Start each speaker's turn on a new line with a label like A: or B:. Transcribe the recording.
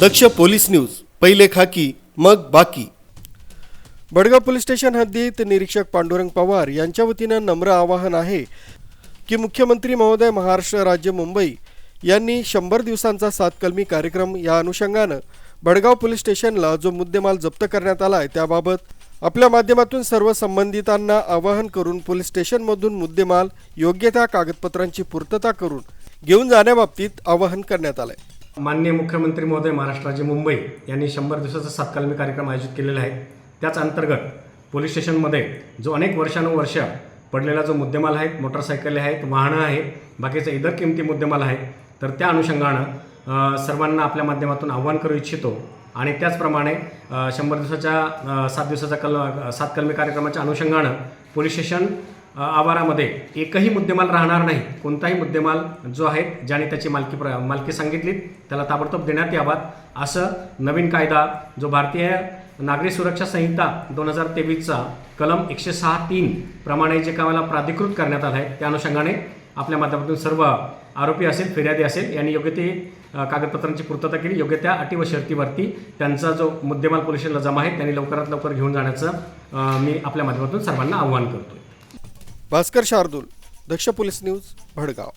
A: दक्ष police news पहिले खाकी मग बाकी. बडगाव पोलीस स्टेशन हद्दीत निरीक्षक पांडुरंग पवार यांच्या वतीनं नम्र आवाहन आहे की मुख्यमंत्री महोदय महाराष्ट्र राज्य मुंबई यांनी शंभर दिवसांचा सातकलमी कार्यक्रम या अनुषंगानं बडगाव पोलीस स्टेशनला जो मुद्देमाल जप्त करण्यात आला आहे त्याबाबत आपल्या माध्यमातून सर्व संबंधितांना आवाहन करून पोलीस स्टेशनमधून मुद्देमाल योग्य त्या कागदपत्रांची पूर्तता करून घेऊन जाण्याबाबतीत आवाहन करण्यात आलं आहे
B: माननीय मुख्यमंत्री महोदय महाराष्ट्र राज्य मुंबई यांनी शंभर दिवसाचा सातकालमी कार्यक्रम आयोजित केलेला आहे. त्याच अंतर्गत पोलीस स्टेशनमध्ये जो अनेक वर्षानुवर्ष पडलेला जो मुद्देमाल आहे मोटरसायकली आहेत वाहनं आहे बाकीचा इतर किमती मुद्देमाल आहेत तर त्या अनुषंगानं सर्वांना आपल्या माध्यमातून आव्हान करू इच्छितो आणि त्याचप्रमाणे शंभर दिवसाच्या सात दिवसाचा कल सात कलमी कार्यक्रमाच्या अनुषंगानं पोलीस स्टेशन आवारामध्ये एकही मुद्देमाल राहणार नाही. कोणताही मुद्देमाल जो आहे ज्याने त्याची मालकी प्र मालकी सांगितली त्याला ताबडतोब देण्यात यावात. असं नवीन कायदा जो भारतीय नागरी सुरक्षा संहिता दोन हजार तेवीसचा कलम एकशे सहा तीन प्रमाणे जे कामाला प्राधिकृत करण्यात आलं आहे त्या अनुषंगाने आपल्या माध्यमातून सर्व आरोपी असेल फिर्यादी असेल यांनी योग्य ते कागदपत्रांची पूर्तता केली. योग्य त्या अटी व शर्तीवरती त्यांचा जो मुद्देमाल पोलिसांना जमा आहे त्यांनी लवकरात लवकर घेऊन जाण्याचं मी आपल्या माध्यमातून सर्वांना आव्हान करतो
A: भास्कर शार्दूल दक्ष पोलीस न्यूज भडगाव.